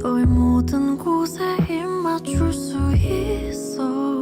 너의 모든 곳에 힘 맞출 수 있어.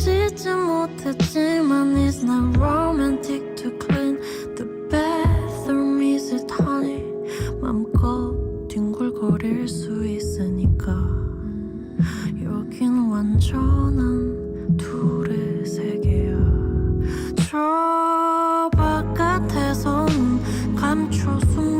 짓지 못했지만 It's not romantic 뒹굴거릴 수 있으니까. 여긴 완전한 둘의 세계야. 저 바깥에선 감춰 숨